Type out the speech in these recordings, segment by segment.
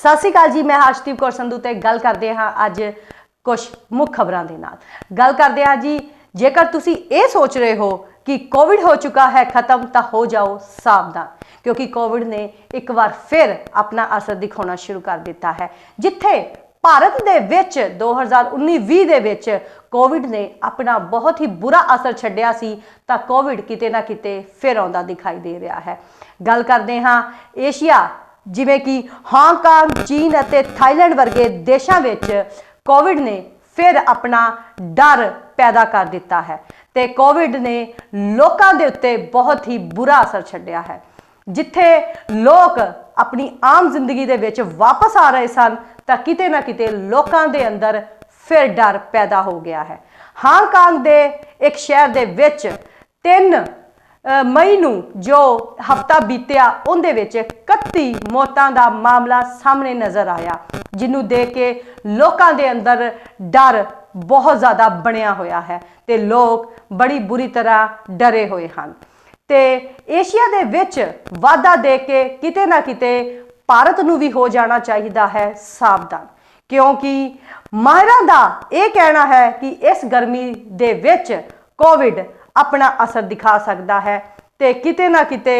ਸਤਿ ਸ਼੍ਰੀ ਅਕਾਲ ਜੀ, ਮੈਂ ਹਰਸ਼ਦੀਪ ਕੌਰ ਸੰਧੂ ਤੇ ਗੱਲ ਕਰਦੇ ਹਾਂ ਅੱਜ ਕੁਝ ਮੁੱਖ ਖਬਰਾਂ ਦੇ ਨਾਲ। ਗੱਲ ਕਰਦੇ ਹਾਂ ਜੀ, ਜੇਕਰ ਤੁਸੀਂ ਇਹ ਸੋਚ ਰਹੇ ਹੋ ਕਿ ਕੋਵਿਡ ਹੋ ਚੁੱਕਾ ਹੈ, ਖਤਮ ਤਾਂ ਹੋ ਜਾਓ ਸਾਵਧਾਨ, ਕਿਉਂਕਿ ਕੋਵਿਡ ਨੇ ਇੱਕ ਵਾਰ ਫਿਰ ਆਪਣਾ ਅਸਰ ਦਿਖਾਉਣਾ ਸ਼ੁਰੂ ਕਰ ਦਿੱਤਾ ਹੈ। ਜਿੱਥੇ ਭਾਰਤ ਦੇ ਵਿੱਚ 2019-20 ਦੇ ਵਿੱਚ ਕੋਵਿਡ ਨੇ ਆਪਣਾ ਬਹੁਤ ਹੀ ਬੁਰਾ ਅਸਰ ਛੱਡਿਆ ਸੀ, ਤਾਂ ਕੋਵਿਡ ਕਿਤੇ ਨਾ ਕਿਤੇ ਫਿਰ ਆਉਂਦਾ ਦਿਖਾਈ ਦੇ ਰਿਹਾ ਹੈ। ਗੱਲ ਕਰਦੇ ਹਾਂ ਏਸ਼ੀਆ ਜਿਵੇਂ ਕਿ ਹਾਂਗਕਾਂਗ ਚੀਨ ਅਤੇ ਥਾਈਲੈਂਡ ਵਰਗੇ ਦੇਸ਼ਾਂ ਵਿੱਚ ਕੋਵਿਡ ਨੇ ਫਿਰ ਆਪਣਾ ਡਰ ਪੈਦਾ ਕਰ ਦਿੱਤਾ ਹੈ ਤੇ ਕੋਵਿਡ ਨੇ ਲੋਕਾਂ ਦੇ ਉੱਤੇ ਬਹੁਤ ਹੀ ਬੁਰਾ ਅਸਰ ਛੱਡਿਆ ਹੈ। ਜਿੱਥੇ ਲੋਕ ਆਪਣੀ ਆਮ ਜ਼ਿੰਦਗੀ ਦੇ ਵਿੱਚ ਵਾਪਸ ਆ ਰਹੇ ਸਨ, ਤਾਂ ਕਿਤੇ ਨਾ ਕਿਤੇ ਲੋਕਾਂ ਦੇ ਅੰਦਰ ਫਿਰ ਡਰ ਪੈਦਾ ਹੋ ਗਿਆ ਹੈ। ਹਾਂਗਕਾਂਗ ਦੇ ਇੱਕ ਸ਼ਹਿਰ ਦੇ ਵਿੱਚ ਤਿੰਨ ਮਈ ਨੂੰ ਜੋ ਹਫਤਾ ਬੀਤਿਆ, ਉਹਦੇ ਵਿੱਚ 31 ਮੌਤਾਂ ਦਾ ਮਾਮਲਾ ਸਾਹਮਣੇ ਨਜ਼ਰ ਆਇਆ, ਜਿਹਨੂੰ ਦੇਖ ਕੇ ਲੋਕਾਂ ਦੇ ਅੰਦਰ ਡਰ ਬਹੁਤ ਜ਼ਿਆਦਾ ਬਣਿਆ ਹੋਇਆ ਹੈ ਤੇ ਲੋਕ ਬੜੀ ਬੁਰੀ ਤਰ੍ਹਾਂ ਡਰੇ ਹੋਏ ਹਨ। ਤੇ ਏਸ਼ੀਆ ਦੇ ਵਿੱਚ ਵਾਧਾ ਦੇਖ ਕੇ ਕਿਤੇ ਨਾ ਕਿਤੇ ਭਾਰਤ ਨੂੰ ਵੀ ਹੋ ਜਾਣਾ ਚਾਹੀਦਾ ਹੈ ਸਾਵਧਾਨ, ਕਿਉਂਕਿ ਮਾਹਿਰਾਂ ਦਾ ਇਹ ਕਹਿਣਾ ਹੈ ਕਿ ਇਸ ਗਰਮੀ ਦੇ ਵਿੱਚ ਕੋਵਿਡ ਆਪਣਾ ਅਸਰ ਦਿਖਾ ਸਕਦਾ ਹੈ ਤੇ ਕਿਤੇ ਨਾ ਕਿਤੇ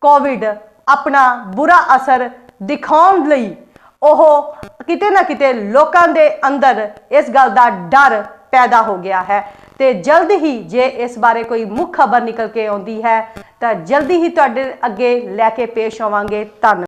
ਕੋਵਿਡ ਆਪਣਾ ਬੁਰਾ ਅਸਰ ਦਿਖਾਉਣ ਲਈ ਉਹ ਕਿਤੇ ਨਾ ਕਿਤੇ ਲੋਕਾਂ ਦੇ ਅੰਦਰ ਇਸ ਗੱਲ ਦਾ ਡਰ ਪੈਦਾ ਹੋ ਗਿਆ ਹੈ। ਤੇ ਜਲਦ ਹੀ ਜੇ ਇਸ ਬਾਰੇ ਕੋਈ ਮੁੱਖ ਖਬਰ ਨਿਕਲ ਕੇ ਆਉਂਦੀ ਹੈ ਤਾਂ ਜਲਦੀ ਹੀ ਤੁਹਾਡੇ ਅੱਗੇ ਲੈ ਕੇ ਪੇਸ਼ ਆਵਾਂਗੇ ਧੰਨ